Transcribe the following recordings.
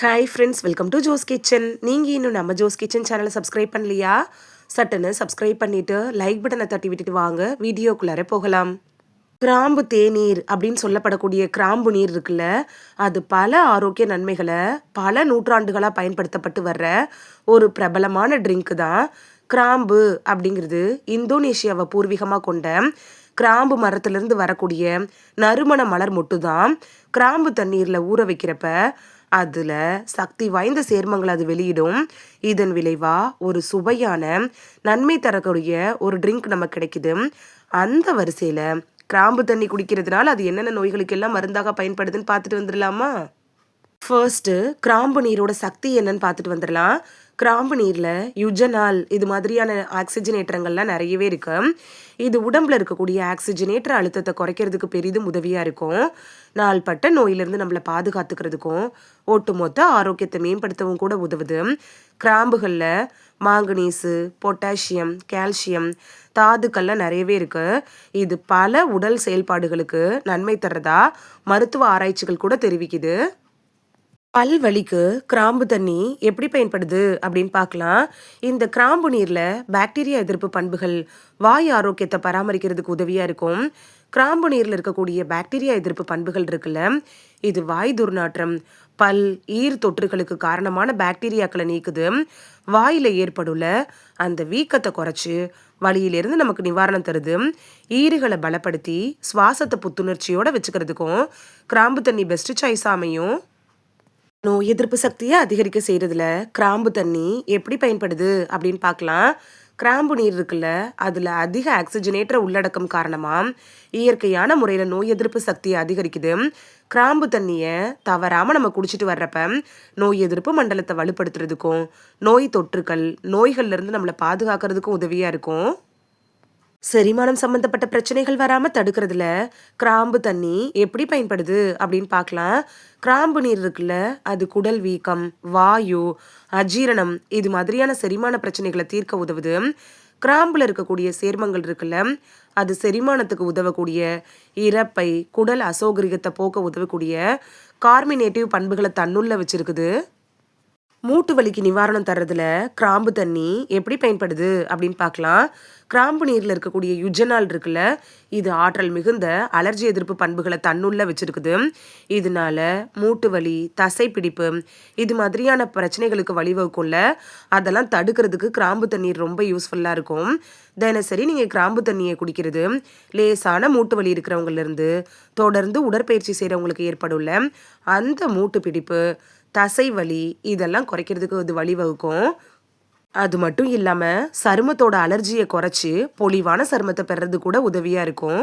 Hi friends welcome to Jo's kitchen நீங்கள் இன்னும் நம்ம ஜோஸ் கிச்சன் சேனலை சப்ஸ்கிரைப் பண்ணலையா? சட்டுன்னு சப்ஸ்கிரைப் பண்ணிவிட்டு லைக் பட்டனை தட்டி விட்டுட்டு வாங்க. வீடியோக்குள்ளார போகலாம். கிராம்பு தேநீர் அப்படின்னு சொல்லப்படக்கூடிய கிராம்பு நீர் இருக்குல்ல அது பல ஆரோக்கிய நன்மைகளை பல நூற்றாண்டுகளாக பயன்படுத்தப்பட்டு வர்ற ஒரு பிரபலமான ட்ரிங்க் தான் கிராம்பு அப்படிங்கிறது இந்தோனேஷியாவை பூர்வீகமாக கொண்ட கிராம்பு மரத்திலிருந்து வரக்கூடிய நறுமண மலர் மொட்டு தான் கிராம்பு தண்ணீரில் ஊற வைக்கிறப்ப அதில் சக்தி வாய்ந்த சேர்மங்கள் அது வெளியிடும். இதன் விளைவாக ஒரு சுவையான நன்மை தரக்கூடிய ஒரு ட்ரிங்க் நமக்கு கிடைக்குது. அந்த வரிசையில் கிராம்பு தண்ணி குடிக்கிறதுனால அது என்னென்ன நோய்களுக்கெல்லாம் மருந்தாக பயன்படுதுன்னு பார்த்துட்டு வந்துடலாமா? ஃபர்ஸ்ட்டு கிராம்பு நீரோட சக்தி என்னன்னு பார்த்துட்டு வந்துடலாம். கிராம்பு நீரில் யுஜனால் இது மாதிரியான ஆக்சிஜனேற்றங்கள்லாம் நிறையவே இருக்கு. இது உடம்புல இருக்கக்கூடிய ஆக்சிஜனேற்ற அழுத்தத்தை குறைக்கிறதுக்கு பெரிதும் உதவியாக இருக்கும். நாள்பட்ட நோயிலிருந்து நம்மளை பாதுகாத்துக்கிறதுக்கும் ஒட்டுமொத்த ஆரோக்கியத்தை மேம்படுத்தவும் கூட உதவுது. கிராம்புகளில் மாங்கனீஸு பொட்டாசியம் கால்சியம் தாதுக்கள்லாம் நிறையவே இருக்கு. இது பல உடல் செயல்பாடுகளுக்கு நன்மை தர்றதா மருத்துவ ஆராய்ச்சிகள் கூட தெரிவிக்குது. பல் வலிக்கு கிராம்பு தண்ணி எப்படி பயன்படுது அப்படின்னு பார்க்கலாம். இந்த கிராம்பு நீரில் பாக்டீரியா எதிர்ப்பு பண்புகள் வாய் ஆரோக்கியத்தை பராமரிக்கிறதுக்கு உதவியாக இருக்கும். கிராம்பு நீரில் இருக்கக்கூடிய பாக்டீரியா எதிர்ப்பு பண்புகள் இருக்குல்ல இது வாய் துர்நாற்றம் பல் ஈர் தொற்றுகளுக்கு காரணமான பாக்டீரியாக்களை நீக்குது. வாயில் ஏற்படுள்ள அந்த வீக்கத்தை குறைச்சி வழியிலிருந்து நமக்கு நிவாரணம் தருது. ஈறுகளை பலப்படுத்தி சுவாசத்தை புத்துணர்ச்சியோடு வச்சுக்கிறதுக்கும் கிராம்பு தண்ணி பெஸ்ட் சாய்ஸ் அமையும். நோய் எதிர்ப்பு சக்தியை அதிகரிக்க செய்கிறதுல கிராம்பு தண்ணி எப்படி பயன்படுது அப்படின்னு பார்க்கலாம். கிராம்பு நீர் இருக்குல்ல அதில் அதிக ஆக்சிஜனேற்ற உள்ளடக்கம் காரணமாக இயற்கையான முறையில் நோய் எதிர்ப்பு சக்தியை அதிகரிக்குது. கிராம்பு தண்ணியை தவறாமல் நம்ம குடிச்சிட்டு வர்றப்ப நோய் எதிர்ப்பு மண்டலத்தை வலுப்படுத்துறதுக்கும் நோய் தொற்றுக்கள் நோய்கள்லேருந்து நம்மளை பாதுகாக்கிறதுக்கும் உதவியாக இருக்கும். செரிமானம் சம்பந்தப்பட்ட பிரச்சனைகள் வராமல் தடுக்கிறதுல கிராம்பு தண்ணி எப்படி பயன்படுது அப்படின்னு பார்க்கலாம். கிராம்பு நீர் இருக்குல்ல அது குடல் வீக்கம் வாயு அஜீரணம் இது மாதிரியான செரிமான பிரச்சனைகளை தீர்க்க உதவுது. கிராம்பில் இருக்கக்கூடிய சேர்மங்கள் இருக்குல்ல அது செரிமானத்துக்கு உதவக்கூடிய இறப்பை குடல் அசௌகரியத்தை போக்க உதவக்கூடிய கார்மினேட்டிவ் பண்புகளை தன்னுள்ள வச்சிருக்குது. மூட்டு வலிக்கு நிவாரணம் தர்றதுல கிராம்பு தண்ணி எப்படி பயன்படுது அப்படின்னு பார்க்கலாம். கிராம்பு நீரில் இருக்கக்கூடிய யுஜனால் இருக்குல்ல இது ஆற்றல் மிகுந்த அலர்ஜி எதிர்ப்பு பண்புகளை தன்னுள்ள வச்சிருக்குது. இதனால மூட்டு வலி தசை பிடிப்பு இது மாதிரியான பிரச்சனைகளுக்கு வழிவகுக்கும்ல அதெல்லாம் தடுக்கிறதுக்கு கிராம்பு தண்ணீர் ரொம்ப யூஸ்ஃபுல்லாக இருக்கும். தினசரி நீங்கள் கிராம்பு தண்ணியை குடிக்கிறது. லேசான மூட்டு வலி இருக்கிறவங்கலேருந்து தொடர்ந்து உடற்பயிற்சி செய்கிறவங்களுக்கு ஏற்படும்ல அந்த மூட்டு பிடிப்பு தசை வலி இதெல்லாம் குறைக்கிறதுக்கு இது வழிவகுக்கும். அது மட்டும் இல்லாமல் சருமத்தோட அலர்ஜியை குறைச்சி பொலிவான சருமத்தை பெறது கூட உதவியாக இருக்கும்.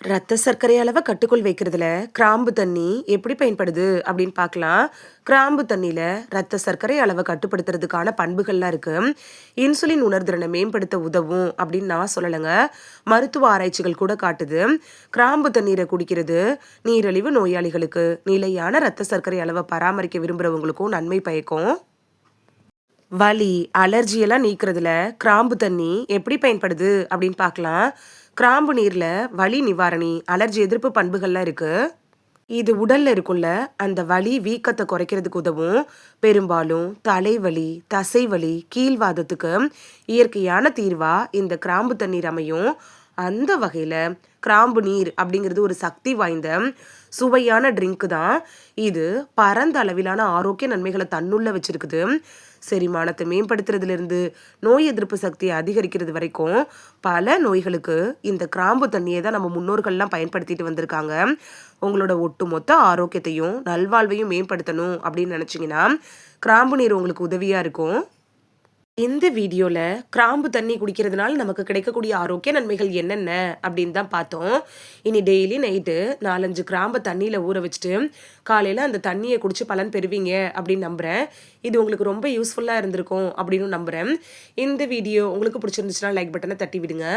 ரத்த சர்க்கரை அளவை கட்டுக்குள் வைக்கிறதுல கிராம்பு தண்ணி எப்படி பயன்படுது அப்படின்னு பார்க்கலாம். கிராம்பு தண்ணியில் ரத்த சர்க்கரை அளவை கட்டுப்படுத்துறதுக்கான பண்புகள்லாம் இருக்கு. இன்சுலின் உணர்திறனை மேம்படுத்த உதவும் அப்படின்னு நான் சொல்லலைங்க. மருத்துவ ஆராய்ச்சிகள் கூட காட்டுது. கிராம்பு தண்ணீரை குடிக்கிறது நீரிழிவு நோயாளிகளுக்கு நிலையான ரத்த சர்க்கரை அளவை பராமரிக்க விரும்புகிறவங்களுக்கும் நன்மை பயக்கும். வலி அலர்ஜியெல்லாம் நீக்கிறதுல கிராம்பு தண்ணி எப்படி பயன்படுது அப்படின்னு பார்க்கலாம். கிராம்பு நீரில் வலி நிவாரணி அலர்ஜி எதிர்ப்பு பண்புகள்லாம் இருக்குது இது உடலில் இருக்குள்ள அந்த வலி வீக்கத்தை குறைக்கிறதுக்கு உதவும். பெரும்பாலும் தலைவலி தசைவலி கீழ்வாதத்துக்கு இயற்கையான தீர்வாக இந்த கிராம்பு தண்ணீர் அமையும். அந்த வகையில் கிராம்பு நீர் அப்படிங்கிறது ஒரு சக்தி வாய்ந்த சுவையான ட்ரிங்க்கு தான். இது பரந்த அளவிலான ஆரோக்கிய நன்மைகளை தன்னுள்ள வச்சிருக்குது. செரிமானத்தை மேம்படுத்துறதுலேருந்து நோய் எதிர்ப்பு சக்தியை அதிகரிக்கிறது வரைக்கும் பல நோய்களுக்கு இந்த கிராம்பு தண்ணியை தான் நம்ம முன்னோர்கள்லாம் பயன்படுத்திட்டு வந்திருக்காங்க. உங்களோட ஒட்டுமொத்த ஆரோக்கியத்தையும் நல்வாழ்வையும் மேம்படுத்தணும் அப்படின்னு நினச்சிங்கன்னா கிராம்பு நீர் உங்களுக்கு உதவியாக இருக்கும். இந்த வீடியோவில் கிராம்பு தண்ணி குடிக்கிறதுனால நமக்கு கிடைக்கக்கூடிய ஆரோக்கிய நன்மைகள் என்னென்ன அப்படின்னு தான் பார்த்தோம். இனி டெய்லி நைட்டு நாலஞ்சு கிராம்பை தண்ணியில் ஊற வச்சுட்டு காலையில் அந்த தண்ணியை குடித்து பலன் பெறுவீங்க அப்படின்னு நம்புகிறேன் இது உங்களுக்கு ரொம்ப யூஸ்ஃபுல்லாக இருந்திருக்கும் அப்படின்னு நம்புகிறேன் இந்த வீடியோ உங்களுக்கு பிடிச்சிருந்துச்சுன்னா லைக் பட்டனை தட்டி விடுங்க.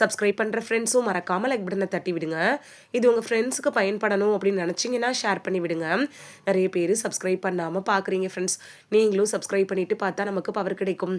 சப்ஸ்கிரைப் பண்ணுற ஃப்ரெண்ட்ஸும் மறக்காமல் லைக் பட்டனை தட்டி விடுங்க. இது உங்கள் ஃப்ரெண்ட்ஸுக்கு பயன்படணும் அப்படின்னு நினச்சிங்கன்னா ஷேர் பண்ணி விடுங்க. நிறைய பேர் சப்ஸ்கிரைப் பண்ணாமல் பார்க்குறீங்க ஃப்ரெண்ட்ஸ் நீங்களும் சப்ஸ்கிரைப் பண்ணிவிட்டு பார்த்தா நமக்கு பவர் கிடைக்கும்.